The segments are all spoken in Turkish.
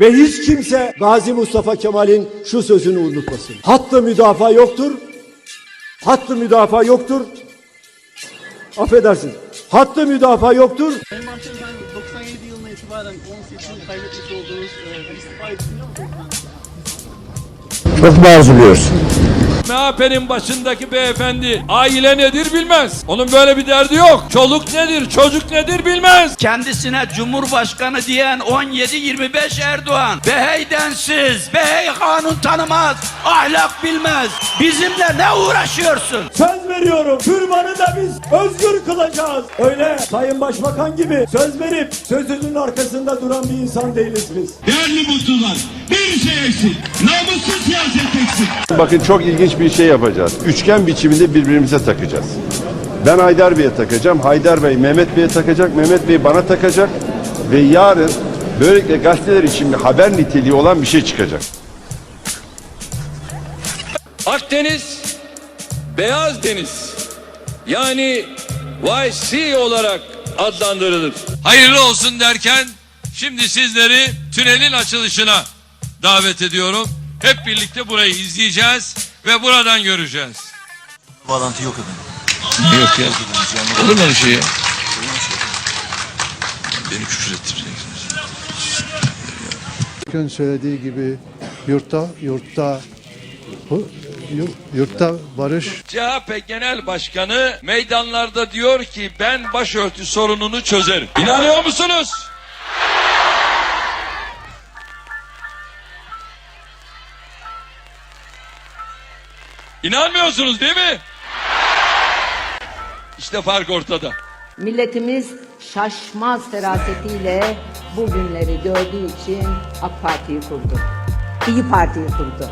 Ve hiç kimse Gazi Mustafa Kemal'in şu sözünü unutmasın. Hattı müdafaa yoktur. Hattı müdafaa yoktur. Affedersin. Hattı müdafaa yoktur. Sayın Bahçeli ben 97 yılına itibaren 10 seçim kaybetmiş olduğunuz e, istifa Çok mu arzuluyorsun? MHP'nin başındaki beyefendi aile nedir bilmez. Onun böyle bir derdi yok. Çoluk nedir, çocuk nedir bilmez. Kendisine Cumhurbaşkanı diyen 17-25 Erdoğan. Behey densiz, behey kanun tanımaz, ahlak bilmez. Bizimle ne uğraşıyorsun? Söz veriyorum. Türbanı da biz özgür kılacağız. Öyle Sayın Başbakan gibi söz verip sözünün arkasında duran bir insan değiliz biz. Değerli mutlular, bir şey eksik. Namussuz eksik. Bakın çok ilginç bir şey yapacağız. Üçgen biçiminde birbirimize takacağız. Ben Haydar Bey'e takacağım. Haydar Bey Mehmet Bey'e takacak. Mehmet Bey bana takacak. Ve yarın böylelikle gazeteler için bir haber niteliği olan bir şey çıkacak. Akdeniz, Beyaz Deniz yani YC olarak adlandırılır. Hayırlı olsun derken şimdi sizleri tünelin açılışına davet ediyorum. Hep birlikte burayı izleyeceğiz ve buradan göreceğiz. Bağlantı yok efendim. Yok ya. Olur mu öyle şey ya? Beni küfür ettireceksiniz. Gün söylediği gibi yurtta yurtta yurtta barış CHP Genel Başkanı meydanlarda diyor ki ben başörtü sorununu çözerim. İnanıyor musunuz? İnanmıyorsunuz değil mi? İşte fark ortada. Milletimiz şaşmaz ferasetiyle bu günleri gördüğü için AK Parti'yi kurdu. İyi Parti'yi kurdu.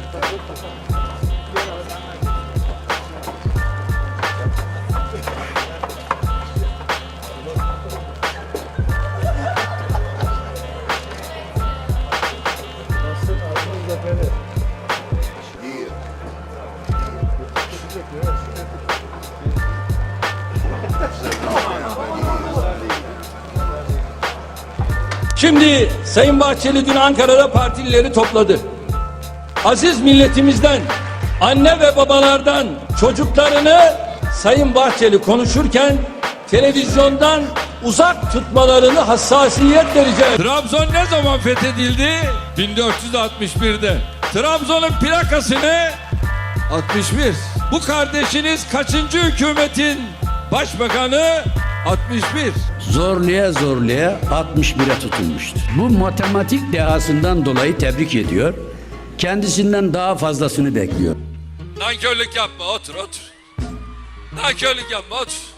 Şimdi Sayın Bahçeli dün Ankara'da partilileri topladı. Aziz milletimizden, anne ve babalardan çocuklarını Sayın Bahçeli konuşurken televizyondan uzak tutmalarını hassasiyet vereceğiz. Trabzon ne zaman fethedildi? 1461'de. Trabzon'un plakasını 61. Bu kardeşiniz kaçıncı hükümetin başbakanı? 61. Zorluya zorluya 61'e tutulmuştur. Bu matematik dehasından dolayı tebrik ediyor. Kendisinden daha fazlasını bekliyor. Nankörlük yapma otur otur. Nankörlük yapma otur.